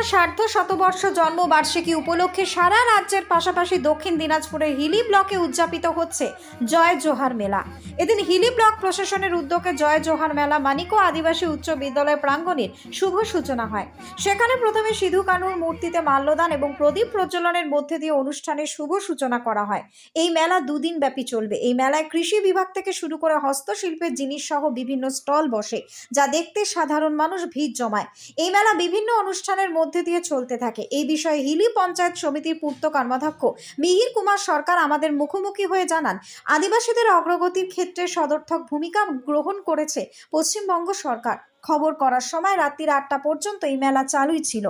মাতার সার্ধ শতবর্ষ জন্মবার্ষিকী উপলক্ষে সারা রাজ্যের পাশাপাশি দক্ষিণ দিনাজপুরের হিলি ব্লকে উদযাপিত হচ্ছে জয় জোহার মেলা। এদিন হিলি ব্লক প্রশাসনের উদ্যোগে জয় জোহার মেলা মানিক আদিবাসী উচ্চ বিদ্যালয় প্রাঙ্গণের শুভ সূচনা হয়। সেখানে প্রথমে সিধু কানুর মূর্তিতে মাল্যদান এবং প্রদীপ প্রজ্বলনের মধ্যে দিয়ে অনুষ্ঠানের শুভ সূচনা করা হয়। এই মেলা দুদিন ব্যাপী চলবে। এই মেলায় কৃষি বিভাগ থেকে শুরু করে হস্তশিল্পের জিনিস সহ বিভিন্ন স্টল বসে, যা দেখতে সাধারণ মানুষ ভিড় জমায়। এই মেলা বিভিন্ন অনুষ্ঠানের মধ্যে দিয়ে চলতে থাকে। এই বিষয়ে হিলি পঞ্চায়েত সমিতির পূর্ত কর্মাধ্যক্ষ মিহির কুমার সরকার আমাদের মুখোমুখি হয়ে জানান, আদিবাসীদের অগ্রগতির ক্ষেত্রে সদর্থক ভূমিকা গ্রহণ করেছে পশ্চিমবঙ্গ সরকার। খবর করার সময় রাত্রির আটটা পর্যন্ত এই মেলা চালুই ছিল।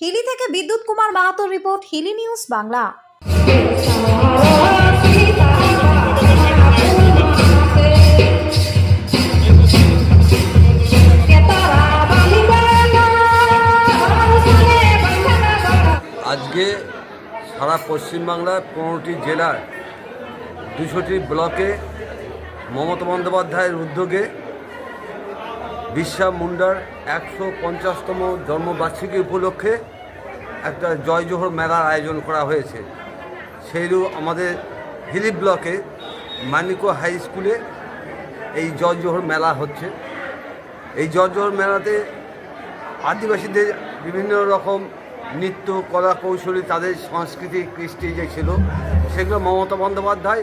হিলি থেকে বিদ্যুৎ কুমার মাহাতোর রিপোর্ট, হিলি নিউজ বাংলা। আজকে সারা পশ্চিমবাংলার পনেরোটি জেলার দুশোটি ব্লকে মমতা বন্দ্যোপাধ্যায়ের উদ্যোগে বিশ্বা মুন্ডার একশো পঞ্চাশতম জন্মবার্ষিকী উপলক্ষে একটা জয় জোহর মেলার আয়োজন করা হয়েছে। সেইরূপ আমাদের হিলি ব্লকে মানিকো হাই স্কুলে এই জয় জোহর মেলা হচ্ছে। এই জয় জোহর মেলাতে আদিবাসীদের বিভিন্ন রকম নৃত্য কলা কৌশলী তাদের সংস্কৃতি কৃষ্টি যে ছিল। সেগুলো মমতা বন্দ্যোপাধ্যায়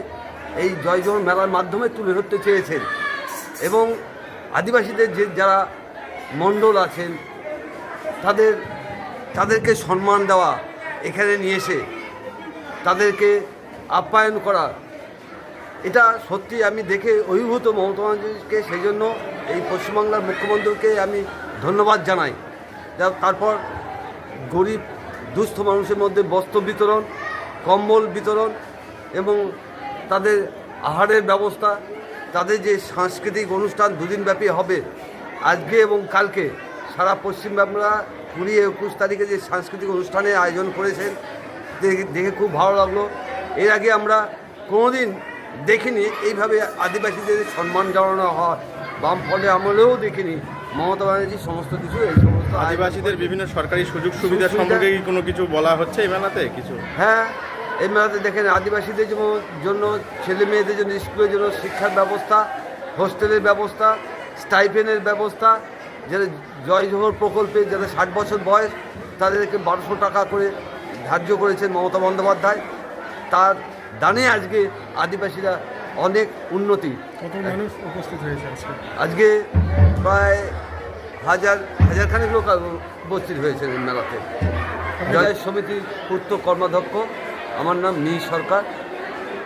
এই জয়জোহর মেলার মাধ্যমে তুলে ধরতে চেয়েছেন। এবং আদিবাসীদের যে যারা মণ্ডল আছেন, তাদের, তাদেরকে সম্মান দেওয়া এখানে নিয়ে এসে তাদেরকে আপ্যায়ন করা, এটা সত্যি আমি দেখে অভিভূত মমতা ব্যানার্জিকে সেই জন্য এই পশ্চিমবাংলার মুখ্যমন্ত্রীকে আমি ধন্যবাদ জানাই। তারপর গরিব, দুস্থ মানুষের মধ্যে বস্ত্র বিতরণ, কম্বল বিতরণ এবং তাদের আহারের ব্যবস্থা তাদের যে সাংস্কৃতিক অনুষ্ঠান দুদিন ব্যাপী হবে আজকে এবং কালকে সারা পশ্চিমবাংলা কুড়ি একুশ তারিখে যে সাংস্কৃতিক অনুষ্ঠানের আয়োজন করেছেন দেখে খুব ভালো লাগল। এর আগে আমরা কোনোদিন দেখিনি এইভাবে আদিবাসীদের সম্মান জানানো হয়। বামফলে আমলেও দেখিনি। মমতা ব্যানার্জি সমস্ত কিছু এই সমস্ত আদিবাসীদের বিভিন্ন সরকারি সুযোগ সুবিধা সুবিধা- সম্পর্কে কোনো কিছু বলা হচ্ছে এই মেলাতে? কিছু? হ্যাঁ এই মেলাতে দেখেন আদিবাসীদের জন্য ছেলে মেয়েদের জন্য স্কুলের জন্য শিক্ষার ব্যবস্থা হোস্টেলের ব্যবস্থা স্টাইপেনের ব্যবস্থা যারা জয় জোহর প্রকল্পে যাদের ষাট বছর বয়স তাদেরকে বারোশো টাকা করে ধার্য করেছেন মমতা বন্দ্যোপাধ্যায়। তার দানে আজকে আদিবাসীরা অনেক উন্নতি। উপস্থিত হয়েছে আজকে? প্রায় হাজার হাজারখানেক লোক উপস্থিত হয়েছেন এই মেলাতে জয় সমিতির পূর্ত কর্মাধ্যক্ষ। আমার নাম মি সরকার।